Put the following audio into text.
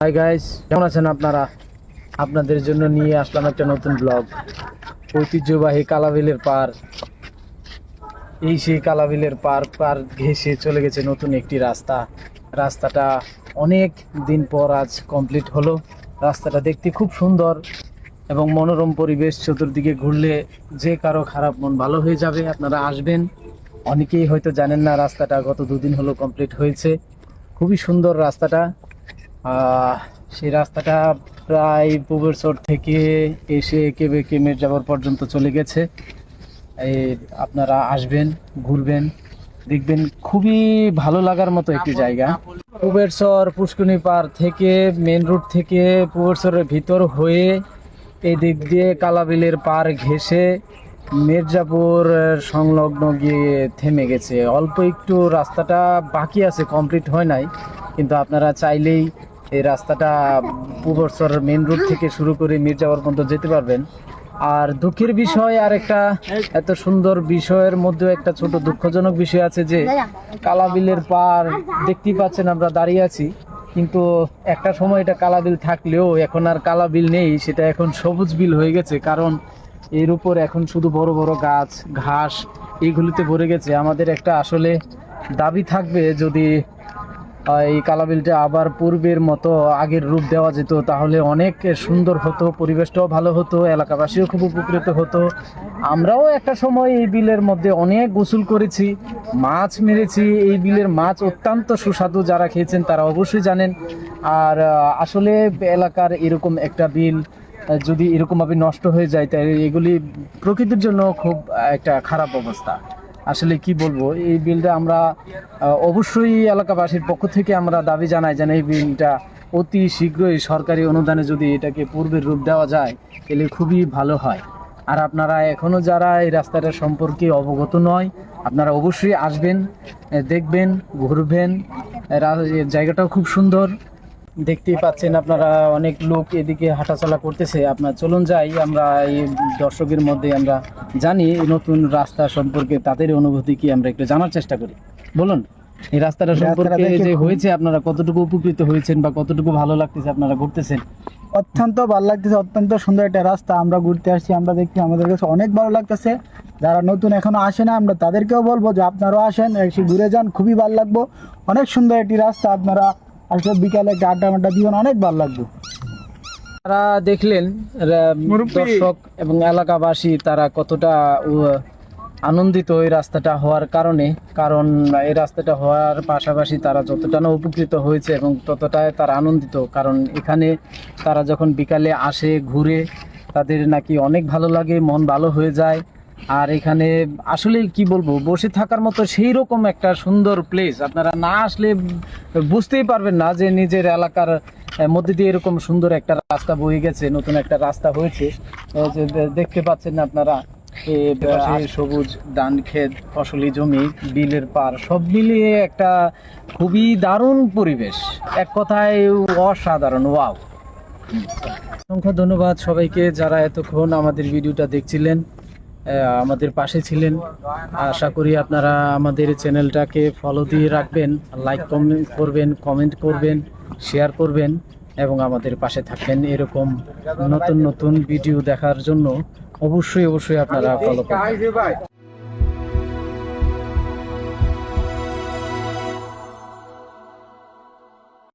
Hi guys কেমন আছেন আপনারা? আপনাদের জন্য নিয়ে আসলাম একটা নতুন ব্লগ ঐতিহ্যবাহী কালাবিলের পার। এই সেই কালাবিলের পার পার ঘেসে চলে গেছে নতুন একটি রাস্তা। রাস্তাটা অনেক দিন পর আজ কমপ্লিট হলো। রাস্তাটা দেখতে খুব সুন্দর এবং মনোরম পরিবেশ। চতুর্দিকে ঘুরলে যে কারও খারাপ মন ভালো হয়ে যাবে, আপনারা আসবেন। অনেকেই হয়তো জানেন না, রাস্তাটা গত দুদিন হলো কমপ্লিট হয়েছে। খুবই সুন্দর রাস্তাটা। সেই রাস্তাটা প্রায় পুবেরচর থেকে এসে কেবে কেমের যাওয়ার পর্যন্ত চলে গেছে। এই আপনারা আসবেন ঘুরবেন দেখবেন খুবই ভালো লাগার মতো একটি জায়গা। পুবেরচর পুষ্করণী পার থেকে মেন রোড থেকে পুবেরচরের ভিতর হয়ে এই দিক দিয়ে কালাবিলের পার ঘেসে মির্জাপুর সংলগ্ন গিয়ে থেমে গেছে। অল্প একটু রাস্তাটা বাকি আছে কমপ্লিট হয় নাই। কিন্তু আপনারা চাইলেই এই রাস্তাটা পুবরসর মেন রোড থেকে শুরু করে মির্জাপুর পর্যন্ত যেতে পারবেন। আর দুঃখের বিষয় আর একটা, এত সুন্দর বিষয়ের মধ্যে একটা ছোট দুঃখজনক বিষয় আছে যে, কালাবিলের পার দেখতেই পাচ্ছেন আমরা দাঁড়িয়ে আছি। কিন্তু একটা সময় এটা কালাবিল থাকলেও এখন আর কালাবিল নেই, সেটা এখন সবুজ বিল হয়ে গেছে। কারণ এর উপর এখন শুধু বড় বড় গাছ, ঘাস এইগুলিতে ভরে গেছে। আমাদের একটা আসলে দাবি থাকবে যদি এই কালাবিলটা আবার পূর্বের মতো আগের রূপ দেওয়া যেত, তাহলে অনেক সুন্দর হতো, পরিবেশটাও ভালো হতো, এলাকাবাসীও খুব উপকৃত হতো। আমরাও একটা সময় এই বিলের মধ্যে অনেক গোসল করেছি, মাছ মেরেছি। এই বিলের মাছ অত্যন্ত সুস্বাদু, যারা খেয়েছেন তারা অবশ্যই জানেন। আর আসলে এলাকার এরকম একটা বিল যদি এরকমভাবে নষ্ট হয়ে যায় তাই এগুলি প্রকৃতির জন্য খুব একটা খারাপ অবস্থা। আসলে কি বলব, এই বিলটা আমরা অবশ্যই এলাকাবাসীর পক্ষ থেকে আমরা দাবি জানাই যেন এই বিলটা অতি শীঘ্রই সরকারি অনুদানে যদি এটাকে পূর্বের রূপ দেওয়া যায়, তাহলে খুবই ভালো হয়। আর আপনারা এখনও যারা এই রাস্তাটা সম্পর্কে অবগত নয়, আপনারা অবশ্যই আসবেন দেখবেন, ঘুরবেন জায়গাটাও খুব সুন্দর। দেখতেই পাচ্ছেন আপনারা অনেক লোক এদিকে হাঁটাচলা করতেছে। আপনার চলুন যাই আমরা এই দর্শকের মধ্যে আমরা জানি নতুন রাস্তা সম্পর্কে তাদের অনুভূতি কি আমরা একটু জানার চেষ্টা করি। বলুন এই রাস্তাটা সম্পর্কে যে হয়েছে আপনারা কতটুকু উপকৃত হয়েছেন বা কতটুকু ভালো লাগতেছে আপনারা ঘুরতেছেন? অত্যন্ত ভালো লাগতেছে অত্যন্ত সুন্দর একটা রাস্তা আমরা ঘুরতে আসছি আমরা দেখছি আমাদের কাছে অনেক ভালো লাগতেছে। যারা নতুন এখনও আসে না আমরা তাদেরকেও বলব যে আপনারাও আসেন ঘুরে যান খুবই ভালো লাগবো। অনেক সুন্দর একটি রাস্তা আপনারা আসলে বিকালে একটা আড্ডা মাড্ডা দিবেন অনেক ভালো লাগবে। তারা দেখলেন দর্শক এবং এলাকাবাসী তারা কতটা আনন্দিত এই রাস্তাটা হওয়ার কারণে। কারণ এই রাস্তাটা হওয়ার পাশাপাশি তারা যতটা না উপকৃত হয়েছে এবং ততটাই তারা আনন্দিত। কারণ এখানে তারা যখন বিকালে আসে ঘুরে তাদের নাকি অনেক ভালো লাগে মন ভালো হয়ে যায়। আর এখানে আসলে কি বলব বসে থাকার মতো সেই রকম একটা সুন্দর প্লেস আপনারা না আসলে বুঝতেই পারবেন না যে নিজের এলাকার মধ্যে দিয়ে এরকম সুন্দর একটা রাস্তা বয়ে গেছে নতুন একটা রাস্তা হয়েছে। দেখতে পাচ্ছেন আপনারা সবুজ ধান ক্ষেত ফসলি জমি বিলের পার সব মিলিয়ে একটা খুবই দারুণ পরিবেশ। এক কথায় অসাধারণ ওয়াও। অসংখ্য ধন্যবাদ সবাইকে যারা এতক্ষণ আমাদের ভিডিওটা দেখছিলেন। আমাদের পাশে ছিলেন। আশা করি আপনারা আমাদের চ্যানেলটাকে ফলো দিয়ে রাখবেন লাইক কমেন্ট করবেন কমেন্ট করবেন শেয়ার করবেন এবং আমাদের পাশে থাকবেন এরকম নতুন নতুন ভিডিও দেখার জন্য অবশ্যই অবশ্যই আপনারা ফলো করবেন।